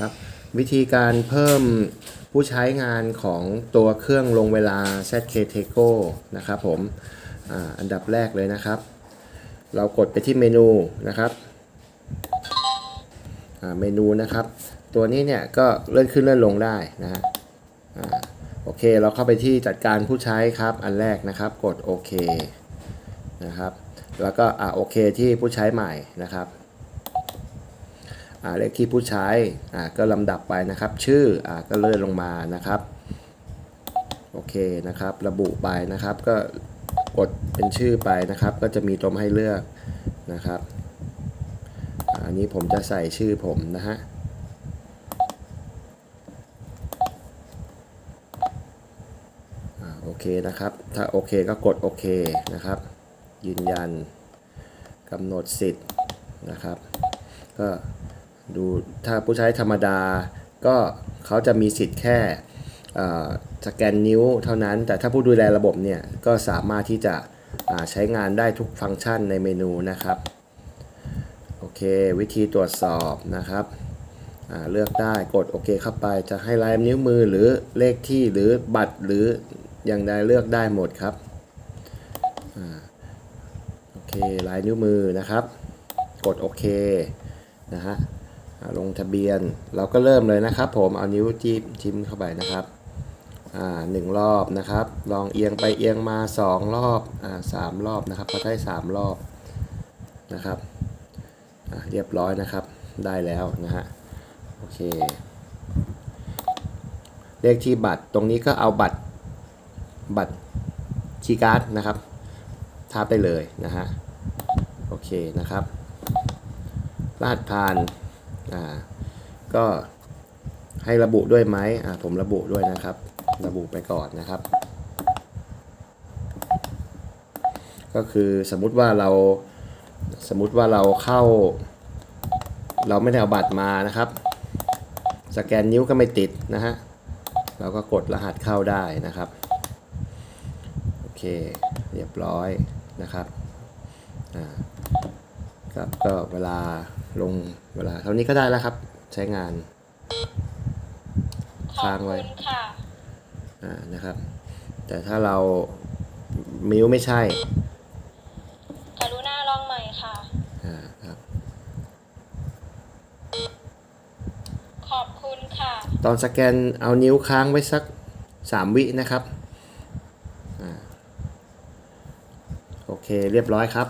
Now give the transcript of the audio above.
ครับวิธีการเพิ่มผู้ใช้งานของตัวเครื่องลงเวลา ZK t e c o นะครับผมออันดับแรกเลยนะครับ เรากดไปที่เมนูนะครับเมนูนะครับ ตัวนี้เนี่ยก็เลื่อนขึ้นเลื่อนลงได้นะฮะอ่าโอเคเราเข้าไปที่จัดการผู้ใช้ครับ อันแรกนะครับ กดโอเคนะครับ แล้วก็อ่าโอเคที่ผู้ใช้ใหม่นะครับ เลขที่ผู้ใช้อ่าก็ลำดับไปนะครับ ชื่ออ่าก็เลื่อนลงมานะครับโอเคนะครับ ระบุไปนะครับ ก็กดเป็นชื่อไปนะครับ ก็จะมีตัวให้เลือกนะครับอ่าอันนี้ผมจะใส่ชื่อผมนะฮะอ่าโอเคนะครับ ถ้าโอเคก็กดโอเคนะครับ ยืนยันกำหนดสิทธิ์นะครับ ก็ ดูถ้าผู้ใช้ธรรมดาก็เขาจะมีสิทธิ์แค่สแกนนิ้วเท่านั้น แต่ถ้าผู้ดูแลระบบเนี่ยก็สามารถที่จะใช้งานได้ทุกฟังก์ชันในเมนูนะครับ โอเค วิธีตรวจสอบนะครับเลือกได้กดโอเคเข้าไปจะให้ลายนิ้วมือหรือเลขที่หรือบัตรหรืออย่างใดเลือกได้หมดครับอโอเคลายนิ้วมือนะครับ กดโอเคนะฮะ ลงทะเบียนเราก็เริ่มเลยนะครับ ผมเอานิ้วจิ้มจิ้มเข้าไปนะครับอ่าหนึ่งรอบนะครับ ลองเอียงไปเอียงมาสองรอบอ่าสามรอบนะครับพอได้สามรอบนะครับอ่าเรียบร้อยนะครับได้แล้วนะฮะโอเค เลขที่บัตรตรงนี้ก็เอาบัตรบัตรคีย์การ์ดนะครับทาได้เลยนะฮะโอเคนะครับรหัสผ่าน อ่าก็ให้ระบุด้วยไหมอ่าผมระบุด้วยนะครับ ระบุไปก่อนนะครับ ก็คือสมมุติว่าเราสมมุติว่าเราเข้า เราไม่ได้เอาบัตรมานะครับ สแกนนิ้วก็ไม่ติดนะฮะเราก็กดรหัสเข้าได้นะครับโอเคเรียบร้อยนะครับอ่าครับก็เวลา ลงเวลาเท่านี้ก็ได้แล้วครับ ใช้งานขอบค้างไว้คุณค่ะอ่านะครับ แต่ถ้าเรามิวไม่ใช่กรุณาลองใหม่ค่ะอ่าครับขอบคุณค่ะ ตอนสแกนเอานิ้วค้างไว้สัก3วินะครับอ่าโอเคเรียบร้อยครับ